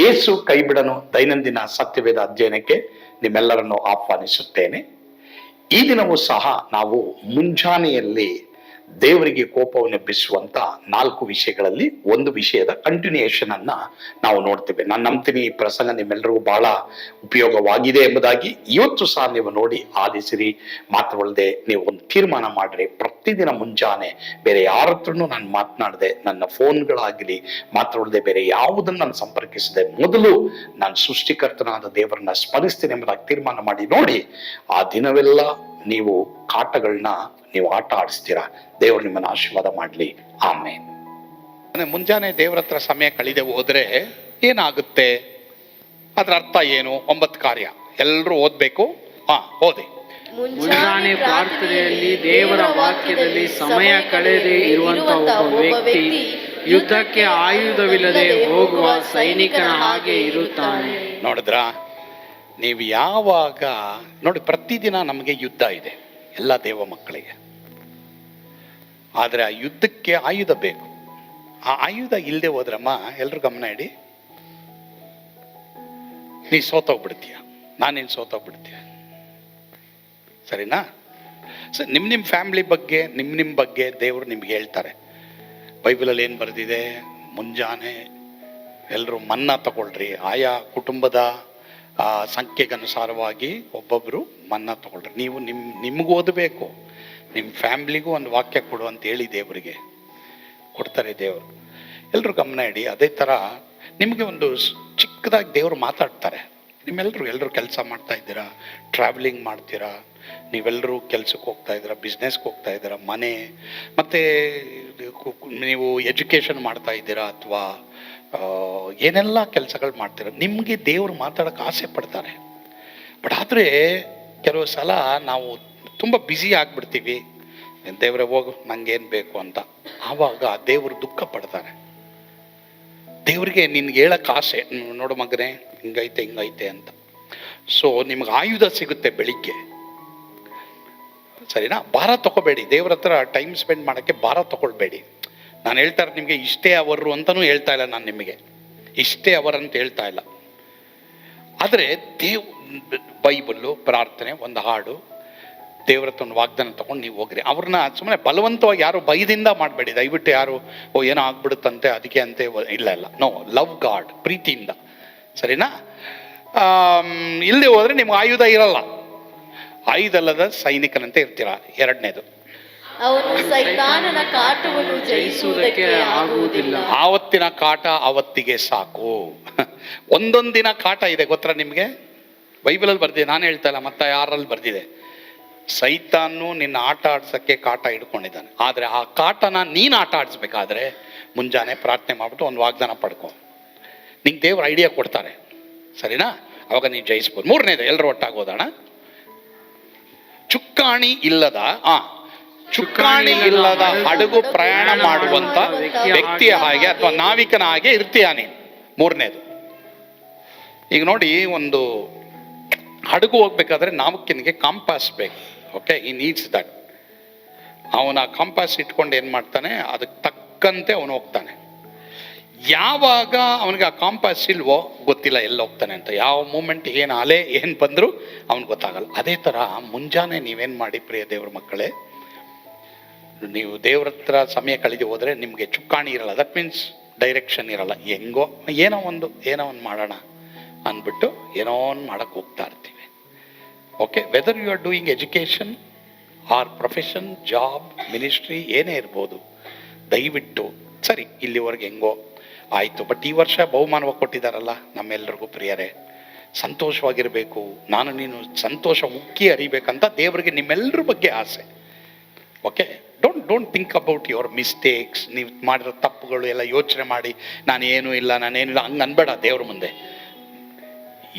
ಯೇಸು ಕೈಬಿಡನು ದೈನಂದಿನ ಸತ್ಯವೇದ ಅಧ್ಯಯನಕ್ಕೆ ನಿಮ್ಮೆಲ್ಲರನ್ನು ಆಹ್ವಾನಿಸುತ್ತೇನೆ. ಈ ದಿನವೂ ಸಹ ನಾವು ಮುಂಜಾನೆಯಲ್ಲಿ ದೇವರಿಗೆ ಕೋಪವನ್ನು ಎಬ್ಬಿಸುವಂತ ನಾಲ್ಕು ವಿಷಯಗಳಲ್ಲಿ ಒಂದು ವಿಷಯದ ಕಂಟಿನ್ಯೂಯೇಷನ್ ಅನ್ನ ನಾವು ನೋಡ್ತೇವೆ. ನಾನು ನಂಬ್ತೀನಿ, ಈ ಪ್ರಸಂಗ ನಿಮ್ಮೆಲ್ಲರಿಗೂ ಬಹಳ ಉಪಯೋಗವಾಗಿದೆ ಎಂಬುದಾಗಿ ಇವತ್ತು ಸಹ ನೀವು ನೋಡಿ ಆಲಿಸಿರಿ. ಮಾತ್ರವಲ್ಲದೆ ನೀವು ಒಂದು ತೀರ್ಮಾನ ಮಾಡ್ರಿ. ಪ್ರತಿದಿನ ಮುಂಜಾನೆ ಬೇರೆ ಯಾರ ಹತ್ರನೂ ನಾನು ಮಾತನಾಡದೆ, ನನ್ನ ಫೋನ್ಗಳಾಗಲಿ, ಮಾತ್ರವಲ್ಲದೆ ಬೇರೆ ಯಾವುದನ್ನು ನಾನು ಸಂಪರ್ಕಿಸದೆ, ಮೊದಲು ನಾನು ಸೃಷ್ಟಿಕರ್ತನಾದ ದೇವರನ್ನ ಸ್ಮರಿಸ್ತೀನಿ ಎಂಬುದಾಗಿ ತೀರ್ಮಾನ ಮಾಡಿ ನೋಡಿ. ಆ ದಿನವೆಲ್ಲ ನೀವು ಕಾಟಗಳನ್ನ ನೀವು ಆಟ ಆಡಿಸ್ತೀರಾ? ದೇವರು ನಿಮ್ಮನ್ನ ಆಶೀರ್ವಾದ ಮಾಡಲಿ. ಆಮೇಲೆ ಮುಂಜಾನೆ ದೇವರ ಹತ್ರ ಸಮಯ ಕಳೆದೇ ಹೋದ್ರೆ ಏನಾಗುತ್ತೆ? ಅದ್ರ ಅರ್ಥ ಏನು? ಒಂಬತ್ತು ಕಾರ್ಯ. ಎಲ್ಲರೂ ಓದ್ಬೇಕು? ಹಾ ಓದಿ. ಮುಂಜಾನೆ ಪ್ರಾರ್ಥನೆಯಲ್ಲಿ ದೇವರ ವಾಕ್ಯದಲ್ಲಿ ಸಮಯ ಕಳೆದೇ ಇರುವಂತಹ ಒಬ್ಬ ವ್ಯಕ್ತಿ ಯುದ್ಧಕ್ಕೆ ಆಯುಧವಿಲ್ಲದೆ ಹೋಗುವ ಸೈನಿಕನ ಹಾಗೆ ಇರುತ್ತಾನೆ. ನೋಡಿದ್ರ? ನೀವು ಯಾವಾಗ, ನೋಡಿ, ಪ್ರತಿದಿನ ನಮಗೆ ಯುದ್ಧ ಇದೆ, ಎಲ್ಲ ದೇವ ಮಕ್ಕಳಿಗೆ. ಆದರೆ ಆ ಯುದ್ಧಕ್ಕೆ ಆಯುಧ ಬೇಕು. ಆ ಆಯುಧ ಇಲ್ಲದೆ ಹೋದ್ರಮ್ಮ ಎಲ್ಲರೂ ಗಮನ ಇಡಿ. ನೀ ಸೋತೋಗ್ಬಿಡ್ತೀಯ, ನಾನೇನು ಸೋತೋಗ್ಬಿಡ್ತೀಯ? ಸರಿನಾ? ಸೊ ನಿಮ್ಮ ನಿಮ್ಮ ಫ್ಯಾಮಿಲಿ ಬಗ್ಗೆ ನಿಮ್ಮ ನಿಮ್ಮ ಬಗ್ಗೆ ದೇವರು ನಿಮ್ಗೆ ಹೇಳ್ತಾರೆ. ಬೈಬಲಲ್ಲಿ ಏನು ಬರೆದಿದೆ? ಮುಂಜಾನೆ ಎಲ್ಲರೂ ಮನ್ನ ತಗೊಳ್ರಿ, ಆಯಾ ಕುಟುಂಬದ ಆ, ಸಂಖ್ಯೆಗನುಸಾರವಾಗಿ ಒಬ್ಬೊಬ್ಬರು ಮನ್ನ ತಗೊಳ್ರಿ. ನೀವು ನಿಮ್ ನಿಮ್ಗೆ ಓದಬೇಕು. ನಿಮ್ಮ ಫ್ಯಾಮಿಲಿಗೂ ಒಂದು ವಾಕ್ಯ ಕೊಡು ಅಂತ ಹೇಳಿ ದೇವರಿಗೆ. ಕೊಡ್ತಾರೆ ದೇವರು. ಎಲ್ಲರೂ ಗಮನ ಇಡಿ. ಅದೇ ಥರ ನಿಮಗೆ ಒಂದು ಚಿಕ್ಕದಾಗಿ ದೇವರು ಮಾತಾಡ್ತಾರೆ. ನಿಮ್ಮೆಲ್ಲರೂ ಎಲ್ಲರೂ ಕೆಲಸ ಮಾಡ್ತಾ ಇದ್ದೀರಾ? ಟ್ರಾವೆಲಿಂಗ್ ಮಾಡ್ತೀರಾ? ನೀವೆಲ್ಲರೂ ಕೆಲ್ಸಕ್ಕೆ ಹೋಗ್ತಾ ಇದ್ದೀರಾ? ಬಿಸ್ನೆಸ್ಗೆ ಹೋಗ್ತಾ ಇದ್ದೀರಾ? ಮನೆ ಮತ್ತು ನೀವು ಎಜುಕೇಷನ್ ಮಾಡ್ತಾ ಇದ್ದೀರಾ ಅಥವಾ ಏನೆಲ್ಲ ಕೆಲಸಗಳು ಮಾಡ್ತೀರ, ನಿಮಗೆ ದೇವರು ಮಾತಾಡೋಕೆ ಆಸೆ ಪಡ್ತಾರೆ. ಬಟ್ ಆದರೆ, ಕೆಲವು ಸಲ ನಾವು ತುಂಬ ಬ್ಯುಸಿ ಆಗಿಬಿಡ್ತೀವಿ. ದೇವರೇ ಹೋಗು, ನಂಗೇನು ಬೇಕು ಅಂತ. ಆವಾಗ ದೇವರು ದುಃಖ ಪಡ್ತಾರೆ. ದೇವರಿಗೆ ನಿನ್ಗೆ ಹೇಳಕ್ ಆಸೆ ನೋಡು ಮಗನೇ, ಹಿಂಗೈತೆ ಹಿಂಗೈತೆ ಅಂತ. ಸೊ ನಿಮ್ಗೆ ಆಯುಧ ಸಿಗುತ್ತೆ ಬೆಳಿಗ್ಗೆ. ಸರಿನಾ? ಭಾರ ತಗೋಬೇಡಿ ದೇವ್ರ ಹತ್ರ ಟೈಮ್ ಸ್ಪೆಂಡ್ ಮಾಡೋಕ್ಕೆ ಭಾರ ತಗೊಳ್ಬೇಡಿ ನಾನು ಹೇಳ್ತಾ ಇರೋದು ನಿಮಗೆ ಇಷ್ಟೇ ಅವರು ಅಂತಲೂ ಹೇಳ್ತಾ ಇಲ್ಲ ನಾನು ನಿಮಗೆ. ಇಷ್ಟೇ ಅವರು ಅಂತ ಹೇಳ್ತಾ ಇಲ್ಲ. ಆದರೆ ದೇವ್ ಬೈಬಲ್ಲು, ಪ್ರಾರ್ಥನೆ, ಒಂದು ಹಾಡು, ದೇವ್ರ ಹತ್ರ ಒಂದು ವಾಗ್ದಾನ ತಗೊಂಡು ನೀವು ಹೋಗ್ರಿ. ಅವ್ರನ್ನ ಸುಮ್ಮನೆ ಬಲವಂತವಾಗಿ ಯಾರು ಭಯದಿಂದ ಮಾಡಬೇಡಿ. ದಯವಿಟ್ಟು ಯಾರು, ಓ, ಏನೋ ಆಗ್ಬಿಡುತ್ತಂತೆ, ಅದಕ್ಕೆ ಅಂತೆ ಇಲ್ಲ ಇಲ್ಲ. ನೋ, ಲವ್ ಗಾಡ್, ಪ್ರೀತಿಯಿಂದ. ಸರಿನಾ? ಇಲ್ಲದೆ ಹೋದರೆ ನಿಮ್ಗೆ ಆಯುಧ ಇರಲ್ಲ. ಆಯುಧಲ್ಲದ ಸೈನಿಕನಂತೆ ಇರ್ತೀರ. ಎರಡನೇದು. ಅವನು ಸೈತಾನನ ಕಾಟವನ್ನು ಜಯಿಸುವುದಕ್ಕೆ ಆಗುವುದಿಲ್ಲ. ಆವತ್ತಿನ ಕಾಟ ಅವತ್ತಿಗೆ ಸಾಕು. ಒಂದೊಂದಿನ ಕಾಟ ಇದೆ ಗೊತ್ತಾ ನಿಮಗೆ? ಬೈಬಲಲ್ಲಿ ಬರ್ದಿದೆ ನಾನು ಹೇಳ್ತಾ ಇಲ್ಲ ಮತ್ತೆ ಯಾರಲ್ಲಿ ಬರ್ದಿದೆ? ಸೈತಾನು ನಿನ್ನ ಆಟ ಆಡ್ಸಕ್ಕೆ ಕಾಟ ಇಟ್ಕೊಂಡಿದ್ದಾನೆ ಆದರೆ ಆ ಕಾಟನ ನೀನು ಆಟ ಆಡಿಸ್ಬೇಕಾದ್ರೆ ಮುಂಜಾನೆ ಪ್ರಾರ್ಥನೆ ಮಾಡ್ಬಿಟ್ಟು ಒಂದು ವಾಗ್ದಾನ ಪಡ್ಕೊ. ನಿಂಗೆ ದೇವ್ರ ಐಡಿಯಾ ಕೊಡ್ತಾರೆ. ಸರಿನಾ? ಅವಾಗ ನೀನು ಜಯಿಸ್ಬೋದು. ಮೂರನೇದು ಎಲ್ಲರೂ ಒಟ್ಟಾಗೋದಣ ಚುಕ್ಕಾಣಿ ಇಲ್ಲದ ಆ ಚುಕ್ಕಾಣಿ ಇಲ್ಲದ ಹಡಗು ಪ್ರಯಾಣ ಮಾಡುವಂತ ವ್ಯಕ್ತಿಯ ಹಾಗೆ ಅಥವಾ ನಾವಿಕನ ಹಾಗೆ ಇರ್ತೀಯ ಮೂರನೇದು. ಈಗ ನೋಡಿ, ಒಂದು ಹಡಗು ಹೋಗ್ಬೇಕಾದ್ರೆ ನಾವಿಕನಿಗೆ ಕಾಂಪಾಸ್ ಬೇಕು. ಓಕೆ ಈ ನೀಡ್ಸ್ ದಟ್ ಅವನ ಕಾಂಪಾಸ್ ಇಟ್ಕೊಂಡು ಏನು ಮಾಡ್ತಾನೆ? ಅದಕ್ಕೆ ತಕ್ಕಂತೆ ಅವನು ಹೋಗ್ತಾನೆ. ಯಾವಾಗ ಅವನಿಗೆ ಆ ಕಾಂಪಾಸ್ ಇಲ್ವೋ, ಗೊತ್ತಿಲ್ಲ ಎಲ್ಲಿ ಹೋಗ್ತಾನೆ ಅಂತ. ಯಾವ ಮೂಮೆಂಟ್ ಏನು ಅಲೆ ಏನು ಬಂದರೂ ಅವ್ನಿಗೆ ಗೊತ್ತಾಗಲ್ಲ. ಅದೇ ಥರ ಮುಂಜಾನೆ ನೀವೇನು ಮಾಡಿ ಪ್ರಿಯ ದೇವ್ರ ಮಕ್ಕಳೇ ನೀವು ದೇವ್ರ ಹತ್ರ ಸಮಯ ಕಳೆದು ಹೋದರೆ ನಿಮಗೆ ಚುಕ್ಕಾಣಿ ಇರಲ್ಲ. ದಟ್ ಮೀನ್ಸ್ ಡೈರೆಕ್ಷನ್ ಇರಲ್ಲ. ಹೆಂಗೋ, ಏನೋ ಒಂದು ಏನೋ ಒಂದು ಮಾಡೋಣ ಅಂದ್ಬಿಟ್ಟು ಏನೋ ಒಂದು ಮಾಡೋಕ್ಕೆ ಹೋಗ್ತಾ ಇರ್ತೀವಿ. Okay whether you are doing education or profession job ministry ಏನೇ ಇರ್ಬೋದು, ದಯವಿಟ್ಟು, ಸರಿ, ಇಲ್ಲಿವರೆಗೆ ಹೆಂಗೋ ಆಯಿತು. ಬಟ್ ಈ ವರ್ಷ ಬಹುಮಾನವಾಗಿ ಕೊಟ್ಟಿದ್ದಾರಲ್ಲ ನಮ್ಮೆಲ್ಲರಿಗೂ ಪ್ರಿಯರೇ. ಸಂತೋಷವಾಗಿರಬೇಕು. ನಾನು ನೀನು ಸಂತೋಷ ಮುಕ್ಕಿ ಅರಿಬೇಕಂತ ದೇವರಿಗೆ ನಿಮ್ಮೆಲ್ಲರ ಬಗ್ಗೆ ಆಸೆ. Okay don't don't think about your mistakes ನೀವು ಮಾಡಿರೋ ತಪ್ಪುಗಳು ಎಲ್ಲ ಯೋಚನೆ ಮಾಡಿ, ನಾನು ಏನೂ ಇಲ್ಲ ನಾನೇನಿಲ್ಲ ಹಂಗೆ ಅನ್ಬೇಡ ದೇವ್ರ ಮುಂದೆ.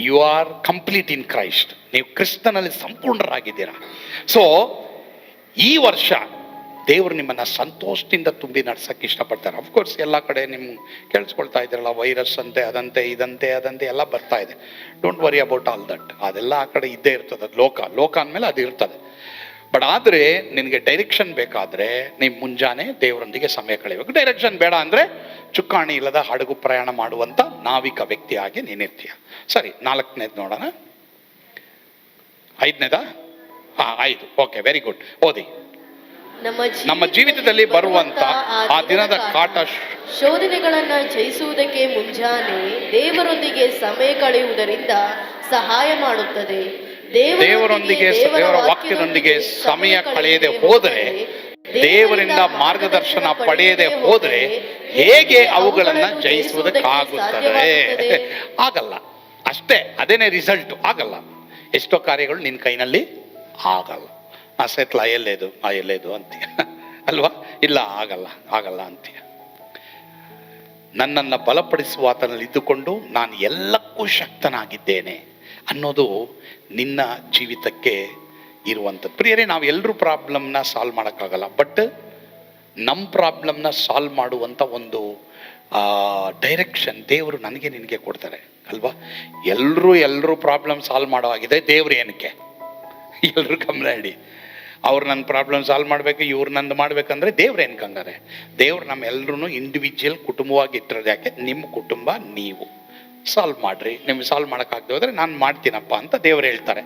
You are complete in Christ ನೀವು ಕ್ರಿಸ್ತನಲ್ಲಿ ಸಂಪೂರ್ಣರಾಗಿದ್ದೀರಾ. ಸೊ ಈ ವರ್ಷ ದೇವರು ನಿಮ್ಮನ್ನು ಸಂತೋಷದಿಂದ ತುಂಬಿ ನಡ್ಸೋಕ್ಕೆ ಇಷ್ಟಪಡ್ತಾರೆ. ಅಫ್ಕೋರ್ಸ್ ಎಲ್ಲ ಕಡೆ ನಿಮ್ಗೆ ಕೇಳಿಸ್ಕೊಳ್ತಾ ಇದ್ದೀರಲ್ಲ ವೈರಸ್ ಅಂತೆ, ಅದಂತೆ, ಇದಂತೆ, ಅದಂತೆ, ಎಲ್ಲ ಬರ್ತಾ ಇದೆ. Don't worry about all that ಅದೆಲ್ಲ ಆ ಕಡೆ ಇದ್ದೇ ಇರ್ತದೆ. ಲೋಕ ಲೋಕ ಅಂದಮೇಲೆ ಅದು ಇರ್ತದೆ. ಬಟ್ ಆದರೆ ನಿನಗೆ ಡೈರೆಕ್ಷನ್ ಬೇಕಾದರೆ ನೀವು ಮುಂಜಾನೆ ದೇವರೊಂದಿಗೆ ಸಮಯ ಕಳೆಯಬೇಕು ಡೈರೆಕ್ಷನ್ ಬೇಡ ಅಂದರೆ ಚುಕ್ಕಾಣಿ ಇಲ್ಲದ ಹಡಗು ಪ್ರಯಾಣ ಮಾಡುವಂಥ ನಾವಿಕ ವ್ಯಕ್ತಿಯಾಗಿ ನೀನಿರ್ತೀಯ ಸರಿ ನಾಲ್ಕನೇದು ನೋಡೋಣ. ಐದನೇದ? ಹಾ ಐದು. ಓಕೆ ವೆರಿ ಗುಡ್ ಓದಿ. ನಮ್ಮ ಜೀವಿತದಲ್ಲಿ ಬರುವಂತ ಆ ದಿನದ ಕಾಟ ಶೋಧನೆಗಳನ್ನ ಜಯಿಸುವುದಕ್ಕೆ ಮುಂಜಾನೆ ದೇವರೊಂದಿಗೆ ಸಮಯ ಕಳೆಯುವುದರಿಂದ ಸಹಾಯ ಮಾಡುತ್ತದೆ. ದೇವರೊಂದಿಗೆ ದೇವರ ವಾಕ್ಯದೊಂದಿಗೆ ಸಮಯ ಕಳೆಯದೆ ಹೋದರೆ ದೇವರಿಂದ ಮಾರ್ಗದರ್ಶನ ಪಡೆಯದೆ ಹೋದರೆ ಹೇಗೆ ಅವುಗಳನ್ನ ಜಯಿಸುವುದಕ್ಕಾಗುತ್ತದೆ? ಆಗಲ್ಲ. ಅಷ್ಟೇ ಅದೇನೇ ರಿಸಲ್ಟ್ ಆಗಲ್ಲ. ಎಷ್ಟೋ ಕಾರ್ಯಗಳು ನಿನ್ನ ಕೈನಲ್ಲಿ ಆಗಲ್ಲ. ಆ ಸೆತ್ಲ ಎಲ್ಲೇದು ಆ ಎಲ್ಲೇದು ಅಂತೀಯ. ಅಲ್ವಾ? ಇಲ್ಲ ಆಗಲ್ಲ ಆಗಲ್ಲ ಅಂತೀಯ. ನನ್ನನ್ನು ಬಲಪಡಿಸುವ ಆತನಲ್ಲಿ ಇದ್ದುಕೊಂಡು ನಾನು ಎಲ್ಲಕ್ಕೂ ಶಕ್ತನಾಗಿದ್ದೇನೆ. ಅನ್ನೋದು ನಿನ್ನ ಜೀವಿತಕ್ಕೆ ಇರುವಂಥ ಪ್ರಿಯರೇ, ನಾವು ಎಲ್ಲರೂ ಪ್ರಾಬ್ಲಮ್ನ ಸಾಲ್ವ್ ಮಾಡೋಕ್ಕಾಗಲ್ಲ, ಬಟ್ ನಮ್ಮ ಪ್ರಾಬ್ಲಮ್ನ ಸಾಲ್ವ್ ಮಾಡುವಂಥ ಒಂದು ಡೈರೆಕ್ಷನ್ ದೇವರು ನನಗೆ ನಿನಗೆ ಕೊಡ್ತಾರೆ, ಅಲ್ವಾ? ಎಲ್ಲರೂ ಎಲ್ಲರೂ ಪ್ರಾಬ್ಲಮ್ ಸಾಲ್ವ್ ಮಾಡೋ ಆಗಿದೆ ದೇವ್ರು ಏನಕ್ಕೆ? ಎಲ್ಲರೂ ಗಮನ ಇಡಿ. ಅವ್ರು ನನ್ನ ಪ್ರಾಬ್ಲಮ್ ಸಾಲ್ವ್ ಮಾಡಬೇಕು, ಇವ್ರು ನಂದು ಮಾಡ್ಬೇಕಂದ್ರೆ ದೇವ್ರು ಏನ್ಕಂಗಾರೆ ದೇವ್ರು ನಮ್ಮೆಲ್ಲರೂ ಇಂಡಿವಿಜುವಲ್ ಕುಟುಂಬವಾಗಿ ಇಟ್ಟಿರೋದು ಯಾಕೆ? ನಿಮ್ಮ ಕುಟುಂಬ ನೀವು. ಸಾಲ್ವ್ ಮಾಡ್ರಿ, ನಿಮ್ಗೆ ಸಾಲ್ವ್ ಮಾಡೋಕ್ಕಾಗದೆ ಹೋದ್ರೆ ನಾನು ಮಾಡ್ತೀನಪ್ಪ ಅಂತ ದೇವ್ರು ಹೇಳ್ತಾರೆ.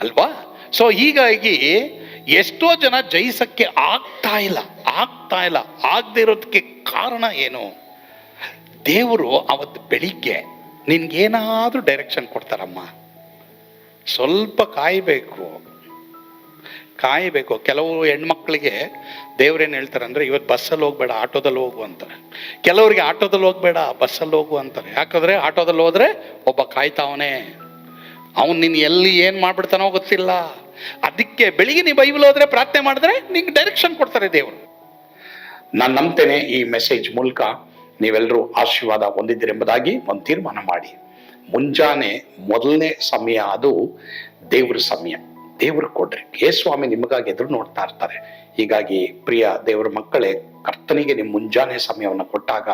ಅಲ್ವಾ? ಸೊ ಹೀಗಾಗಿ ಎಷ್ಟೋ ಜನ ಜಯಿಸಕ್ಕೆ ಆಗ್ತಾ ಇಲ್ಲ ಆಗ್ತಾ ಇಲ್ಲ, ಆಗದೆ ಇರೋದಕ್ಕೆ ಕಾರಣ ಏನು? ದೇವರು ಅವತ್ತು ಬೆಳಿಗ್ಗೆ ನಿನ್ಗೇನಾದರೂ ಡೈರೆಕ್ಷನ್ ಕೊಡ್ತಾರಮ್ಮ. ಸ್ವಲ್ಪ ಕಾಯಬೇಕು. ಕಾಯಬೇಕು. ಕೆಲವು ಹೆಣ್ಮಕ್ಳಿಗೆ ದೇವ್ರೇನು ಹೇಳ್ತಾರೆ ಅಂದರೆ ಇವತ್ತು ಬಸ್ಸಲ್ಲಿ ಹೋಗ್ಬೇಡ ಆಟೋದಲ್ಲಿ ಹೋಗು ಅಂತಾರೆ. ಕೆಲವರಿಗೆ ಆಟೋದಲ್ಲಿ ಹೋಗ್ಬೇಡ, ಬಸ್ಸಲ್ಲಿ ಹೋಗು ಅಂತಾರೆ. ಯಾಕಂದರೆ ಆಟೋದಲ್ಲಿ ಹೋದರೆ ಒಬ್ಬ ಕಾಯ್ತಾವನೆ. ಅವನು ನೀನು ಎಲ್ಲಿ ಏನು ಮಾಡ್ಬಿಡ್ತಾನೋ ಗೊತ್ತಿಲ್ಲ. ಅದಕ್ಕೆ ಬೆಳಿಗ್ಗೆ ನೀವು ಬೈಬಲ್ ಹೋದರೆ ಪ್ರಾರ್ಥನೆ ಮಾಡಿದ್ರೆ ನಿಂಗೆ ಡೈರೆಕ್ಷನ್ ಕೊಡ್ತಾರೆ ದೇವರು. ನಾನು ನಂಬ್ತೇನೆ ಈ ಮೆಸೇಜ್ ಮೂಲಕ ನೀವೆಲ್ಲರೂ ಆಶೀರ್ವಾದ ಹೊಂದಿದ್ದೀರೆಂಬುದಾಗಿ ಒಂದು ತೀರ್ಮಾನ ಮಾಡಿ. ಮುಂಜಾನೆ ಮೊದಲನೇ ಸಮಯ ಅದು ದೇವ್ರ ಸಮಯ. ದೇವ್ರು ಕೊಡ್ರಿ. ಸ್ವಾಮಿ ನಿಮಗಾಗಿ ಎದುರು ನೋಡ್ತಾ ಇರ್ತಾರೆ. ಹೀಗಾಗಿ ಪ್ರಿಯ ದೇವರ ಮಕ್ಕಳೇ, ಕರ್ತನಿಗೆ ನಿಮ್ಮ ಮುಂಜಾನೆ ಸಮಯವನ್ನು ಕೊಟ್ಟಾಗ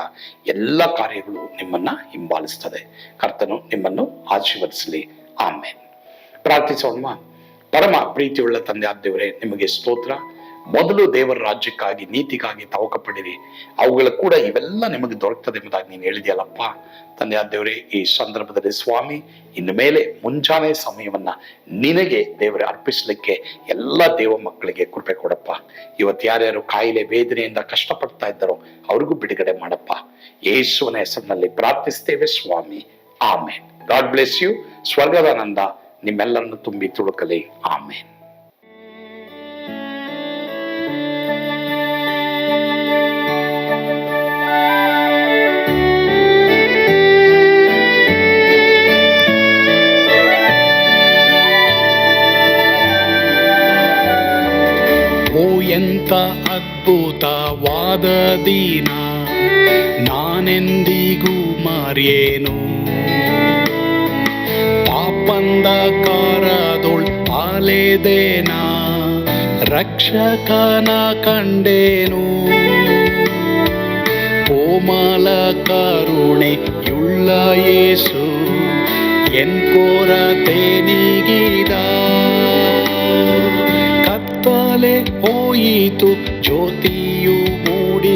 ಎಲ್ಲ ಕಾರ್ಯಗಳು ನಿಮ್ಮನ್ನ ಹಿಂಬಾಲಿಸ್ತದೆ. ಕರ್ತನು ನಿಮ್ಮನ್ನು ಆಶೀರ್ವದಿಸಲಿ. ಆಮೇಲೆ ಪ್ರಾರ್ಥಿಸೋಣ ಪರಮ ಪ್ರೀತಿಯುಳ್ಳ ತಂದೆ ಆದ್ದೇವರೇ ನಿಮಗೆ ಸ್ತೋತ್ರ. ಮೊದಲು ದೇವರ ರಾಜ್ಯಕ್ಕಾಗಿ, ನೀತಿಗಾಗಿ ತವಕ ಪಡಿರಿ ಅವುಗಳ ಕೂಡ ಇವೆಲ್ಲ ನಿಮಗೆ ದೊರಕ್ತದೆ ಎಂಬುದಾಗಿ ನೀನು ಹೇಳಿದೆಯಲ್ಲಪ್ಪ. ತಂದೆ ದೇವರೇ, ಈ ಸಂದರ್ಭದಲ್ಲಿ ಸ್ವಾಮಿ, ಇನ್ನು ಮೇಲೆ ಮುಂಜಾನೆ ಸಮಯವನ್ನ ನಿನಗೆ ದೇವರೇ ಅರ್ಪಿಸಲಿಕ್ಕೆ ಎಲ್ಲ ದೇವ ಮಕ್ಕಳಿಗೆ ಕೃಪೆ ಕೊಡಪ್ಪ. ಇವತ್ತು ಯಾರ್ಯಾರು ಕಾಯಿಲೆ, ವೇದನೆಯಿಂದ ಕಷ್ಟಪಡ್ತಾ ಇದ್ದಾರೋ ಅವ್ರಿಗೂ ಬಿಡುಗಡೆ ಮಾಡಪ್ಪ. ಯೇಸುವನ ಹೆಸರಿನಲ್ಲಿ ಪ್ರಾರ್ಥಿಸ್ತೇವೆ ಸ್ವಾಮಿ. ಆಮೇನ್. God bless you. ಸ್ವರ್ಗದಾನಂದ ನಿಮ್ಮೆಲ್ಲರನ್ನು ತುಂಬಿ ತುಳುಕಲಿ. ಆಮೇನ್. ದಿನ, ನಾನೆಂದಿಗೂ ಮಾರಿಯೇನು? ಪಾಪಂದ ಕಾರದೊಳ್ ಅಲೆದೇನ ರಕ್ಷಕನ ಕಂಡೇನು? ಕೋಮಲ ಕರುಣೆಯುಳ್ಳ ಯೇಸು, ಎನ್ ತೇನಿಗಿದ ನೀಗಿದ? ಕತ್ತಲೆ ಹೋಯಿತು ಜ್ಯೋತಿಯು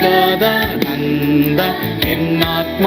ಸ್ವರ್ಗದ ನಂದ ಎನ್ನಾತ್ಮ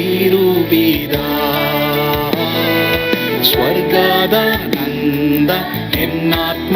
ತಿರುಗಿದ ಸ್ವರ್ಗದ ನಂದ ಎನ್ನಾತ್ಮ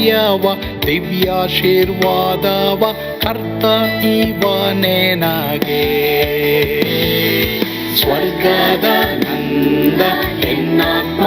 ಐಶ್ವರ್ಯವ ದಿವ್ಯಾಶೀರ್ವಾದವ ಕರ್ತ ಇವನೇ ನಗೆ. ಸ್ವರ್ಗದ ನಂದ ಎನ್ನಾತ್ಮ